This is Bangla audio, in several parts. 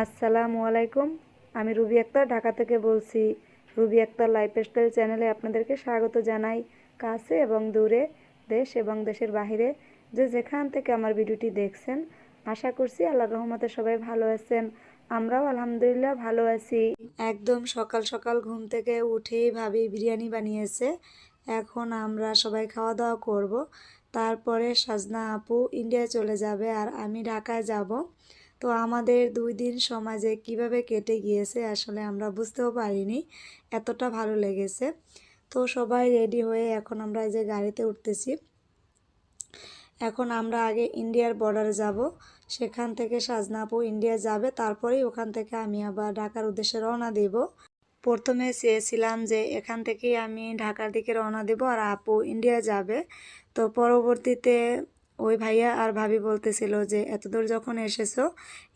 আসসালামু আলাইকুম। আমি রুবি আক্তার, ঢাকা থেকে বলছি, রুবি আক্তার লাইফস্টাইল চ্যানেলে আপনাদেরকে স্বাগত জানাই। কাছে এবং দূরে, দেশ এবং দেশের বাহিরে যে যেখান থেকে আমার ভিডিওটি দেখছেন, আশা করছি আল্লাহর রহমতে সবাই ভালো আছেন। আমরাও আলহামদুলিল্লাহ ভালো আছি। একদম সকাল সকাল ঘুম থেকে উঠেই ভাবি বিরিয়ানি বানিয়েছে। এখন আমরা সবাই খাওয়া দাওয়া করব। তারপরে সাজনা আপু ইন্ডিয়া চলে যাবে আর আমি ঢাকায় যাব। তো আমাদের দুই দিন সমাজে কীভাবে কেটে গিয়েছে আসলে আমরা বুঝতেও পারিনি, এতটা ভালো লেগেছে। তো সবাই রেডি হয়ে এখন আমরা যে গাড়িতে উঠতেছি। এখন আমরা আগে ইন্ডিয়ার বর্ডারে যাব, সেখান থেকে সাজনাপু ইন্ডিয়া যাবে, তারপরেই ওখান থেকে আমি আবার ঢাকার উদ্দেশ্যে রওনা দেব। প্রথমে চেয়েছিলাম যে এখান থেকেই আমি ঢাকার দিকে রওনা দেব আর আপু ইন্ডিয়া যাবে। তো পরবর্তীতে ওই ভাইয়া আর ভাবি বলতেছিল যে এতদূর যখন এসেছ,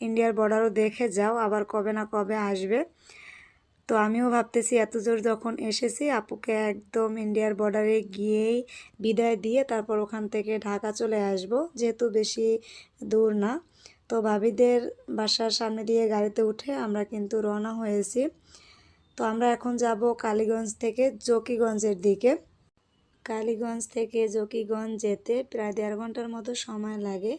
ইন্ডিয়ার বর্ডারও দেখে যাও আবার কবে না কবে আসবে। তো আমিও ভাবতেছি, এত জোর যখন এসেছি, আপুকে একদম ইন্ডিয়ার বর্ডারে গিয়েই বিদায় দিয়ে তারপর ওখান থেকে ঢাকা চলে আসব, যেহেতু বেশি দূর না। তো ভাবিদের বাসার সামনে দিয়ে গাড়িতে উঠে আমরা কিন্তু রওনা হয়েছি। তো আমরা এখন যাব কালীগঞ্জ থেকে জকিগঞ্জের দিকে। কালীগঞ্জ থেকে জকিগঞ্জ যেতে প্রায় দেড় ঘণ্টার মতো সময় লাগে।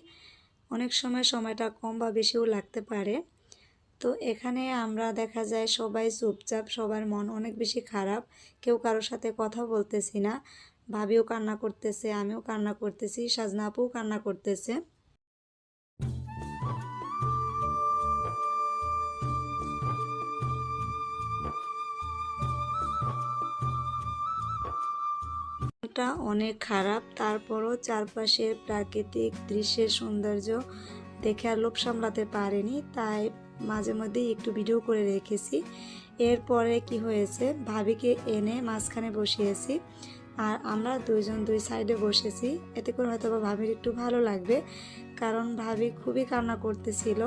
অনেক সময় সময়টা কম বা বেশিও লাগতে পারে। তো এখানে আমরা দেখা যায় সবাই চুপচাপ, সবার মন অনেক বেশি খারাপ। কেউ কারোর সাথে কথা বলতেছি না। ভাবিও কান্না করতেছে, আমিও কান্না করতেছি, সাজনা আপুও কান্না করতেছে। টা অনেক খারাপ। তারপরও চারপাশের প্রাকৃতিক দৃশ্যের সৌন্দর্য দেখে আর লোভ সামলাতে পারেনি, তাই মাঝে মধ্যেই একটু ভিডিও করে রেখেছি। এরপরে কি হয়েছে? ভাবিকে এনে মাঝখানে বসিয়েছি আর আমরা দুইজন দুই সাইডে বসেছি। এতে করে হয়তো ভাবির একটু ভালো লাগবে, কারণ ভাবি খুবই কান্না করতেছিল।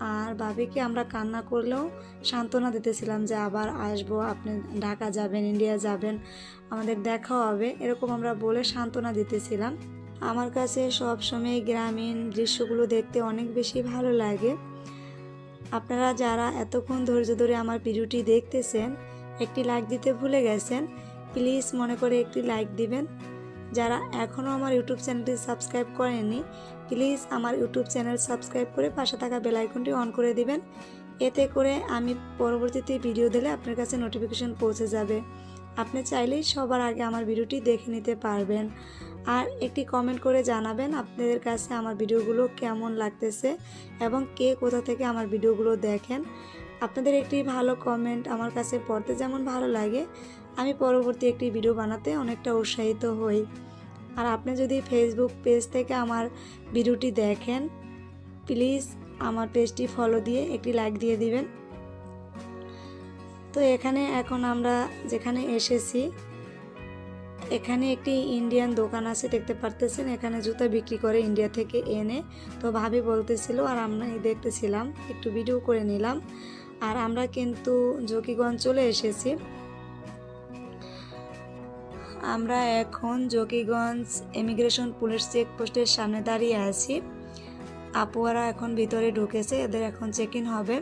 আর বাবিকে আমরা কান্না করলেও সান্ত্বনা দিতেছিলাম যে আবার আসব, আপনি ঢাকা যাবেন, ইন্ডিয়া যাবেন, আমাদের দেখা হবে, এরকম আমরা বলে সান্ত্বনা দিতেছিলাম। আমার কাছে সবসময় গ্রামীণ দৃশ্যগুলো দেখতে অনেক বেশি ভালো লাগে। আপনারা যারা এতক্ষণ ধৈর্য ধরে আমার ভিডিওটি দেখতেছেন, একটি লাইক দিতে ভুলে গেছেন প্লিজ মনে করে একটি লাইক দিবেন। যারা এখনও আমার ইউটিউব চ্যানেলটি সাবস্ক্রাইব করেননি, প্লিজ আমার ইউটিউব চ্যানেল সাবস্ক্রাইব করে পাশে থাকা বেল আইকনটি অন করে দিবেন। এতে করে আমি পরবর্তীতে ভিডিও দিলে আপনার কাছে নোটিফিকেশন পৌঁছে যাবে। আপনি চাইলেই সবার আগে আমার ভিডিওটি দেখে নিতে পারবেন। আর একটি কমেন্ট করে জানাবেন আপনাদের কাছে আমার ভিডিওগুলো কেমন লাগতেছে এবং কে কোথা থেকে আমার ভিডিওগুলো দেখেন। আপনাদের একটি ভালো কমেন্ট আমার কাছে পড়তে যেমন ভালো লাগে আমি পরবর্তী একটি ভিডিও বানাতে অনেকটা উৎসাহিত হই। আর আপনি যদি ফেসবুক পেজ থেকে আমার ভিডিওটি দেখেন প্লিজ আমার পেজটি ফলো দিয়ে একটি লাইক দিয়ে দিবেন। তো এখানে এখন আমরা যেখানে এসেছি, এখানে একটি ইন্ডিয়ান দোকান আছে দেখতে পারতেছেন। এখানে জুতা বিক্রি করে ইন্ডিয়া থেকে এনে, তো ভাবি বলতেছিল আর আমরা দেখতেছিলাম, একটু ভিডিও করে নিলাম। আর আমরা কিন্তু জকিগঞ্জ চলে এসেছি। আমরা এখন জকিগঞ্জ ইমিগ্রেশন পুলিশ চেকপোস্টের সামনে দাঁড়িয়ে আছি। আপুয়ারা এখন ভিতরে ঢুকেছে, এদের এখন চেক ইন হবে।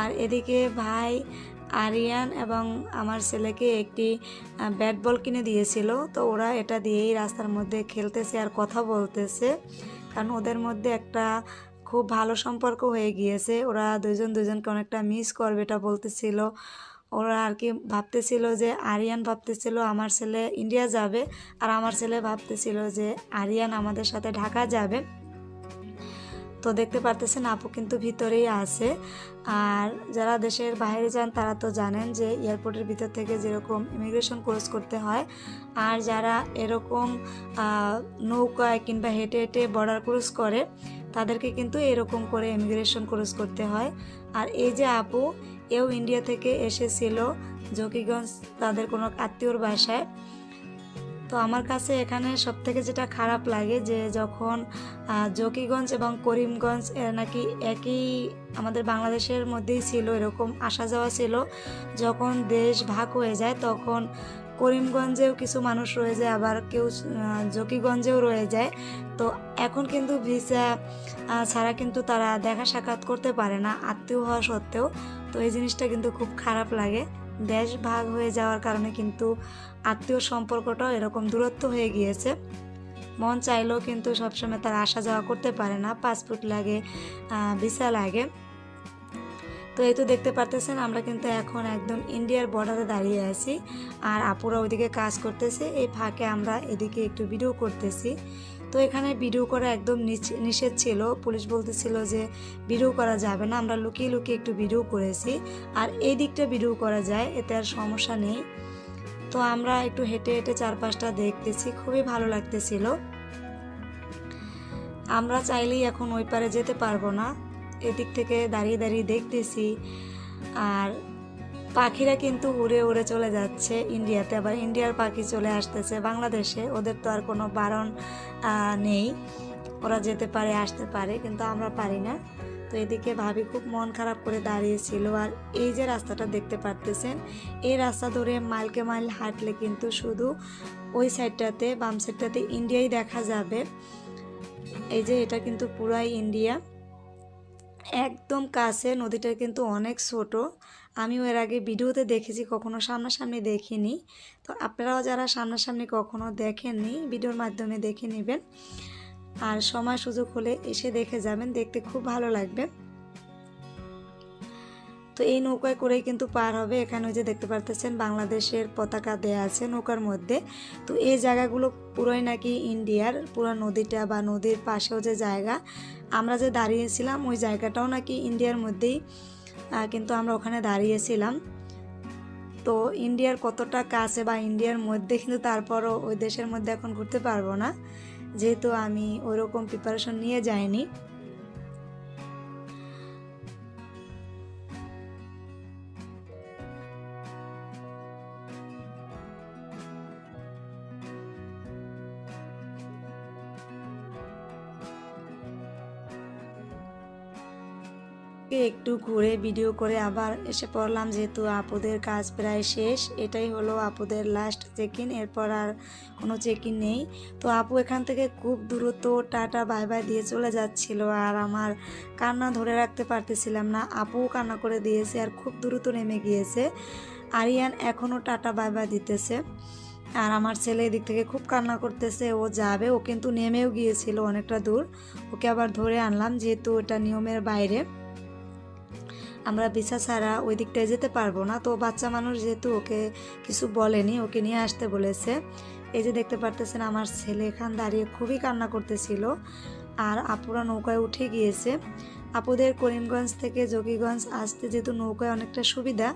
আর এদিকে ভাই আরিয়ান এবং আমার ছেলেকে একটি ব্যাট বল কিনে দিয়েছিল। তো ওরা এটা দিয়েই রাস্তার মধ্যে খেলতেছে আর কথা বলতেছে। কারণ ওদের মধ্যে একটা খুব ভালো সম্পর্ক হয়ে গিয়েছে। ওরা দুজন দুজনকে অনেকটা মিস করবে এটা বলতেছিল। ওরা আর কি ভাবতেছিল যে আরিয়ান ভাবতেছিল আমার ছেলে ইন্ডিয়া যাবে আর আমার ছেলে ভাবতেছিল যে আরিয়ান আমাদের সাথে ঢাকা যাবে। তো দেখতে পারতেছেন আপু কিন্তু ভিতরেই আছে। আর যারা দেশের বাইরে যান তারা তো জানেন যে এয়ারপোর্টের ভিতর থেকে যেরকম ইমিগ্রেশন ক্রস করতে হয় আর যারা এরকম নৌকায় কিংবা হেঁটে হেঁটে বর্ডার ক্রস করে তাদেরকে কিন্তু এরকম করে ইমিগ্রেশন ক্রস করতে হয়। আর এই যে আপু এও ইন্ডিয়া থেকে এসেছিল জকিগঞ্জ তাদের কোনো আত্মীয়র বাসায়। তো আমার কাছে এখানে সব থেকে যেটা খারাপ লাগে যে যখন জকিগঞ্জ এবং করিমগঞ্জ নাকি একই আমাদের বাংলাদেশের মধ্যেই ছিল, এরকম আসা যাওয়া ছিল। যখন দেশ ভাগ হয়ে যায়, তখন করিমগঞ্জেও কিছু মানুষ রয়ে যায়, আবার কেউ জকিগঞ্জেও রয়ে যায়। তো এখন কিন্তু ভিসা ছাড়া কিন্তু তারা দেখা সাক্ষাৎ করতে পারে না, আত্মীয় হওয়া সত্ত্বেও। তো এই জিনিসটা কিন্তু খুব খারাপ লাগে। দেশ ভাগ হয়ে যাওয়ার কারণে কিন্তু আত্মীয় সম্পর্কটাও এরকম দূরত্ব হয়ে গিয়েছে। মন চাইলেও কিন্তু সবসময় তারা আসা যাওয়া করতে পারে না, পাসপোর্ট লাগে ভিসা লাগে। তো এই তো দেখতে পারতেছেন, আমরা কিন্তু এখন একদম ইন্ডিয়ার বর্ডারে দাঁড়িয়ে আছি। আর আপুরা ওইদিকে কাজ করতেছে, এই ফাঁকে আমরা এদিকে একটু ভিডিও করতেছি। তো এখানে ভিডিও করা একদম নিষেধ ছিল। পুলিশ বলতেছিল যে ভিডিও করা যাবে না, আমরা লুকিয়ে লুকিয়ে একটু ভিডিও করেছি। আর এই দিকটা ভিডিও করা যায়, এতে আর সমস্যা নেই। তো আমরা একটু হেঁটে হেঁটে চারপাশটা দেখতেছি, খুবই ভালো লাগতেছিল। আমরা চাইলেই এখন ওই পারে যেতে পারব না। এদিক থেকে দাঁড়িয়ে দাঁড়িয়ে দেখতেছি। আর পাখিরা কিন্তু উড়ে উড়ে চলে যাচ্ছে ইন্ডিয়াতে। আবার ইন্ডিয়ার পাখি চলে আসতেছে বাংলাদেশে। ওদের তো আর কোনো বারণ নেই। ওরা যেতে পারে, আসতে পারে, কিন্তু আমরা পারি না। তো এদিকে ভাবি খুব মন খারাপ করে দাঁড়িয়েছিল। আর এই যে রাস্তাটা দেখতে পারতেছেন, এই রাস্তা ধরে মাইলকে মাইল হাঁটলে কিন্তু শুধু ওই সাইডটাতে, বাম সাইডটাতে ইন্ডিয়াই দেখা যাবে। এই যে এটা কিন্তু পুরাই ইন্ডিয়া। একদম কাছে নদীটা কিন্তু অনেক ছোট। আমিও এর আগে ভিডিওতে দেখেছি, কখনো সামনাসামনি দেখিনি। তো আপনারাও যারা সামনাসামনি কখনো দেখেননি, ভিডিওর মাধ্যমে দেখে নেবেন। আর সময় সুযোগ হলে এসে দেখে যাবেন, দেখতে খুব ভালো লাগবে। তো এই নৌকায় করেই কিন্তু পার হবে। এখানে ওই যে দেখতে পারতেছেন বাংলাদেশের পতাকা দেয়া আছে নৌকার মধ্যে। তো এই জায়গাগুলো পুরোই নাকি ইন্ডিয়ার, পুরো নদীটা বা নদীর পাশেও যে জায়গা, আমরা যে দাঁড়িয়েছিলাম ওই জায়গাটাও নাকি ইন্ডিয়ার মধ্যেই কিন্তু আমরা ওখানে দাঁড়িয়েছিলাম। তো ইন্ডিয়ার কতটা কাছে বা ইন্ডিয়ার মধ্যে কিন্তু তারপরও ওই দেশের মধ্যে এখন ঘুরতে পারব না। যেহেতু আমি ওরকম প্রিপারেশন নিয়ে যাইনি। একটু ঘুরে ভিডিও করে আবার এসে পড়লাম যেহেতু আপুদের কাজ প্রায় শেষ, এটাই হলো আপুদের লাস্ট চেক ইন এরপর আর কোনো চেক ইন নেই। তো আপু এখান থেকে খুব দ্রুত টাটা বাই বাই দিয়ে চলে যাচ্ছিল আর আমার কান্না ধরে রাখতে পারতেছিলাম না। আপুও কান্না করে দিয়েছে আর খুব দ্রুত নেমে গিয়েছে। আরিয়ান এখনও টাটা বাই বাই দিতেছে। আর আমার ছেলে এদিক থেকে খুব কান্না করতেছে, ও যাবে, ও কিন্তু নেমেও গিয়েছিল অনেকটা দূর। ওকে আবার ধরে আনলাম যেহেতু ওটা নিয়মের বাইরে। আমরা ভিসা ছাড়া ওই দিকটায় যেতে পারব না। তো বাচ্চা মানুষ যেহেতু ওকে কিছু বলেনি, ওকে নিয়ে আসতে বলেছে। এই যে দেখতে পারতেছেন আমার ছেলে এখান দাঁড়িয়ে খুবই কান্না করতেছিল। আর আপুরা নৌকায় উঠে গিয়েছে। আপুদের করিমগঞ্জ থেকে যোগীগঞ্জ আসতে যেহেতু নৌকায় অনেকটা সুবিধা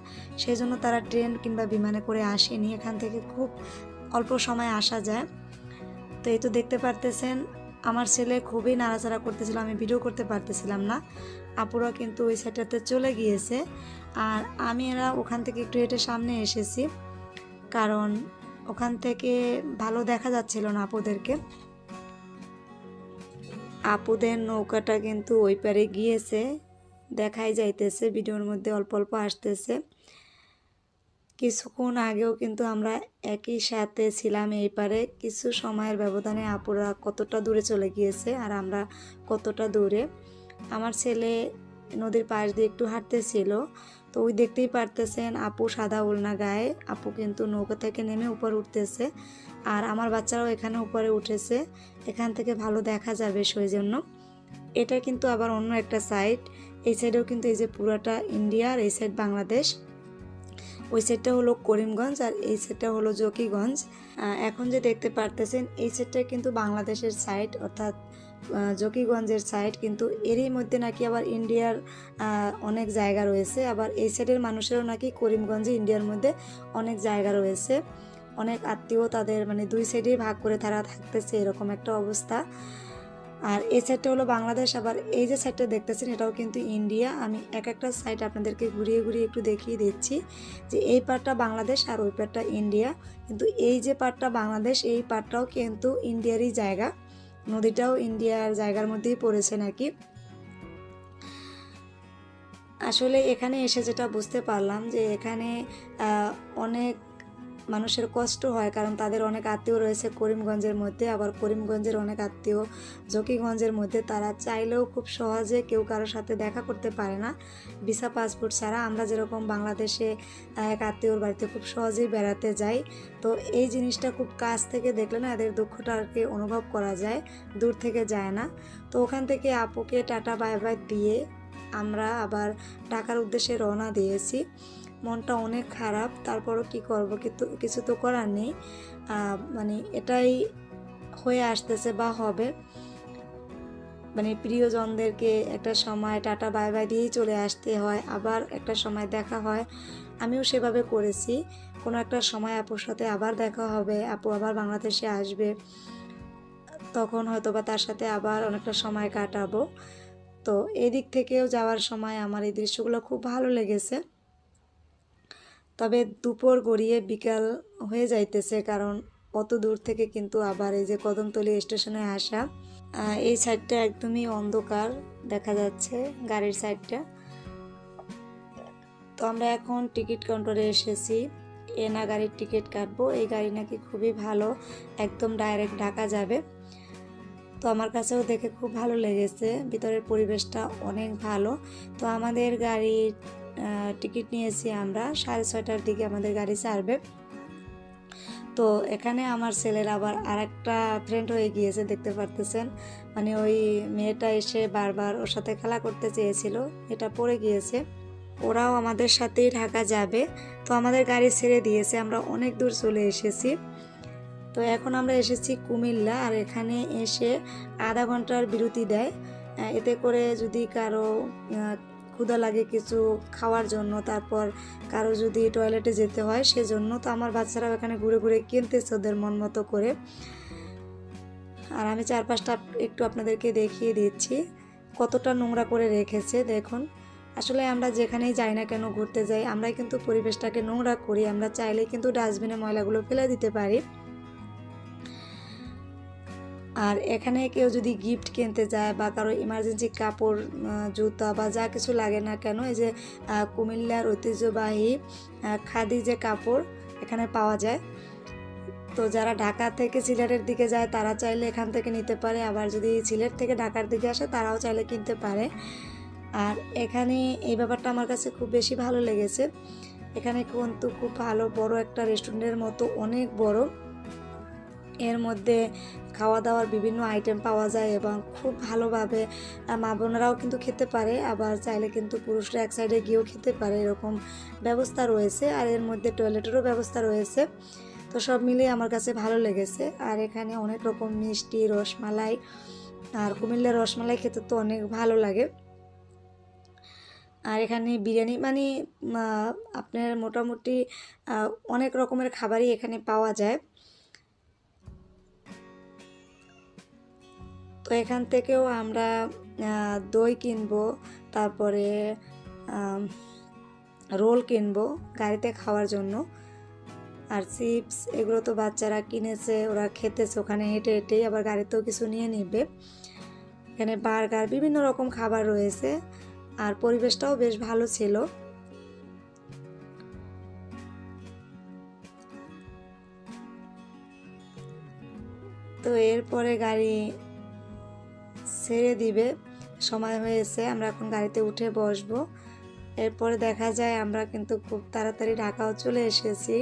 সেই জন্য তারা ট্রেন কিংবা বিমানে করে আসেনি। এখান থেকে খুব অল্প সময় আসা যায়। তো এই তো দেখতে পারতেছেন আমার ছেলে খুবই নাড়াচাড়া করতেছিল, আমি ভিডিও করতে পারতেছিলাম না। আপুরা কিন্তু ওই সাইডটাতে চলে গিয়েছে। আর আমি এরা ওখান থেকে একটু হেঁটে সামনে এসেছি। কারণ ওখান থেকে ভালো দেখা যাচ্ছিল না আপুদেরকে। আপুদের নৌকাটা কিন্তু ওই পারে গিয়েছে, দেখাই যাইতেছে, ভিডিওর মধ্যে অল্প অল্প আসতেছে। কিছুক্ষণ আগেও কিন্তু আমরা একই সাথে ছিলাম এই পারে। কিছু সময়ের ব্যবধানে আপুরা কতটা দূরে চলে গিয়েছে আর আমরা কতটা দূরে। আমার ছেলে নদীর পাশ দিয়ে একটু হাঁটতেছিল, তো ওই দেখতেই পারতেছেন আপু সাদা ওলনা গায়ে। আপু কিন্তু নৌকা থেকে নেমে উপর উঠতেছে আর আমার বাচ্চারাও এখানে উপরে উঠেছে। এখান থেকে ভালো দেখা যাবে সেই জন্য এটা কিন্তু আবার অন্য একটা সাইড এই সাইডেও কিন্তু এই যে পুরাটা ইন্ডিয়া আর এই সাইড বাংলাদেশ ওই সাইডটা হলো করিমগঞ্জ আর এই সাইডটা হলো জকিগঞ্জ। এখন যে দেখতে পারতেছেন, এই সাইডটা কিন্তু বাংলাদেশের সাইড অর্থাৎ জকিগঞ্জের সাইড কিন্তু এরই মধ্যে নাকি আবার ইন্ডিয়ার অনেক জায়গা রয়েছে। আবার এই সাইডের মানুষেরও নাকি করিমগঞ্জে ইন্ডিয়ার মধ্যে অনেক জায়গা রয়েছে। অনেক আত্মীয় তাদের মানে দুই সাইডেই ভাগ করে তারা থাকতেছে, এরকম একটা অবস্থা। আর এই সাইডটা হলো বাংলাদেশ, আবার এই যে সাইডটা দেখতেছেন, এটাও কিন্তু ইন্ডিয়া আমি এক একটা সাইড আপনাদেরকে ঘুরিয়ে ঘুরিয়ে একটু দেখিয়ে দিচ্ছি যে এই পার্টটা বাংলাদেশ আর ওই পার্টটা ইন্ডিয়া কিন্তু এই যে পার্টটা বাংলাদেশ, এই পার্টটাও কিন্তু ইন্ডিয়ারই জায়গা। নদীটাও ইন্ডিয়ার জায়গার মধ্যেই পড়েছে নাকি? আসলে এখানে এসে যেটা বুঝতে পারলাম যে এখানে অনেক মানুষের কষ্ট হয় কারণ তাদের অনেক আত্মীয় রয়েছে করিমগঞ্জের মধ্যে, আবার করিমগঞ্জের অনেক আত্মীয় জকিগঞ্জের মধ্যে। তারা চাইলেও খুব সহজে কেউ কারোর সাথে দেখা করতে পারে না। ভিসা পাসপোর্ট ছাড়া আমরা যেরকম বাংলাদেশে এক আত্মীয়র বাড়িতে খুব সহজেই বেড়াতে যাই। তো এই জিনিসটা খুব কাছ থেকে দেখলে না এদের দুঃখটা আর কি অনুভব করা যায়, দূর থেকে যায় না। তো ওখান থেকে আপুকে টাটা বাই বাই দিয়ে আমরা আবার টাকার উদ্দেশ্যে রওনা দিয়েছি। মনটা অনেক খারাপ, তারপরও কি করব? কিন্তু কিছু তো করার নেই। মানে এটাই হয়ে আসতেছে বা হবে। মানে প্রিয়জনদেরকে একটা সময় টাটা, বাই বাই দিয়েই চলে আসতে হয়, আবার একটা সময় দেখা হয়। আমিও সেভাবে করেছি। কোনো একটা সময় আপুর সাথে আবার দেখা হবে, আপু আবার বাংলাদেশে আসবে। তখন হয়তো বা তার সাথে আবার অনেকটা সময় কাটাবো। তো এদিক থেকেও যাওয়ার সময় আমার এই দৃশ্যগুলো খুব ভালো লেগেছে। তবে দুপুর গড়িয়ে বিকাল হয়ে যাইতেছে, কারণ অত দূর থেকে কিন্তু আবার এই যে কদমতলি স্টেশনে আসা এই সাইডটা একদমই অন্ধকার দেখা যাচ্ছে গাড়ির সাইডটা। তো আমরা এখন টিকিট কাউন্টারে এসেছি এনা গাড়ির টিকিট কাটবো, এই গাড়ি নাকি খুবই ভালো, একদম ডাইরেক্ট ঢাকা যাবে। তো আমার কাছেও দেখে খুব ভালো লেগেছে, ভিতরের পরিবেশটা অনেক ভালো। তো আমাদের গাড়ির টিকিট নিয়েছি আমরা। সাড়ে ছয়টার দিকে আমাদের গাড়ি ছাড়বে। তো এখানে আমার ছেলের আবার আরেকটা ফ্রেন্ড হয়ে গিয়েছে, দেখতে পারতেছেন? মানে ওই মেয়েটা এসে বারবার ওর সাথে খেলা করতে চেয়েছিল, এটা পড়ে গিয়েছে। ওরাও আমাদের সাথেই ঢাকা যাবে। তো আমাদের গাড়ি ছেড়ে দিয়েছে, আমরা অনেক দূর চলে এসেছি। তো এখন আমরা এসেছি কুমিল্লা, আর এখানে এসে আধা ঘণ্টার বিরতি দেয়। এতে করে যদি কারও ক্ষুধা লাগে কিছু খাওয়ার জন্য, তারপর কারও যদি টয়লেটে যেতে হয় সেজন্য তো আমার বাচ্চারাও এখানে ঘুরে ঘুরে কিনতেছে ওদের মন মতো করে। আর আমি চারপাশটা একটু আপনাদেরকে দেখিয়ে দিচ্ছি, কতটা নোংরা করে রেখেছে, দেখুন। আসলে আমরা যেখানেই যাই না কেন ঘুরতে যাই, আমরাই কিন্তু পরিবেশটাকে নোংরা করি, আমরা চাইলেই কিন্তু ডাস্টবিনে ময়লাগুলো ফেলে দিতে পারি। আর এখানে কেউ যদি গিফট কিনতে যায় বা কারও ইমার্জেন্সি কাপড় জুতা বা যা কিছু লাগে না কেন, এই যে কুমিল্লার ঐতিহ্যবাহী খাদি যে কাপড় এখানে পাওয়া যায়। তো যারা ঢাকা থেকে সিলেটের দিকে যায়, তারা চাইলে এখান থেকে নিতে পারে। আবার যদি সিলেট থেকে ঢাকার দিকে আসে, তারাও চাইলে কিনতে পারে। আর এখানে এই ব্যাপারটা আমার কাছে খুব বেশি ভালো লেগেছে। এখানে কিন্তু খুব ভালো বড় একটা রেস্টুরেন্টের মতো, অনেক বড়। এর মধ্যে খাওয়া দাওয়ার বিভিন্ন আইটেম পাওয়া যায় এবং খুব ভালোভাবে মা বোনেরাও কিন্তু খেতে পারে, আবার চাইলে কিন্তু পুরুষরা এক সাইডে গিয়েও খেতে পারে, এরকম ব্যবস্থা রয়েছে। আর এর মধ্যে টয়লেটেরও ব্যবস্থা রয়েছে। তো সব মিলিয়ে আমার কাছে ভালো লেগেছে। আর এখানে অনেক রকম মিষ্টি, রসমালাই, আর কুমিল্লার রসমালাই খেতে তো অনেক ভালো লাগে। আর এখানে বিরিয়ানি মানে আপনার মোটামুটি অনেক রকমের খাবারই এখানে পাওয়া যায়। তো এখান থেকেও আমরা দই কিনবো, তারপরে রোল কিনবো গাড়িতে খাওয়ার জন্য। আর চিপস এগুলো তো বাচ্চারা কিনেছে, ওরা খেতেছে, ওখানে হেঁটে হেঁটেই আবার গাড়িতেও কিছু নিয়ে নিবে। এখানে বার্গার, বিভিন্ন রকম খাবার রয়েছে, আর পরিবেশটাও বেশ ভালো ছিল। তো এরপরে গাড়ি ছেড়ে দিবে। সময় হয়েছে, আমরা এখন গাড়িতে উঠে বসবো। এরপরে দেখা যায় আমরা কিন্তু খুব তাড়াতাড়ি ঢাকাও চলে এসেছি।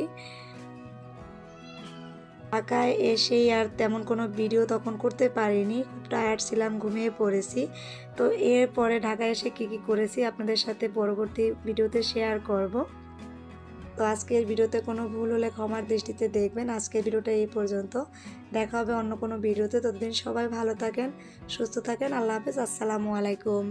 ঢাকায় এসেই আর তেমন কোনো ভিডিও তখন করতে পারিনি, খুব টায়ার্ড ছিলাম, ঘুমিয়ে পড়েছি। তো এরপরে ঢাকায় এসে কী কী করেছি আপনাদের সাথে পরবর্তী ভিডিওতে শেয়ার করব। তো আজকের ভিডিওতে কোনো ভুল হলে ক্ষমার দৃষ্টিতে দেখবেন। আজকের ভিডিওটা এই পর্যন্ত। দেখা হবে অন্য কোনো ভিডিওতে। ততদিন সবাই ভালো থাকেন, সুস্থ থাকেন। আল্লাহ হাফেজ। আসসালামু আলাইকুম।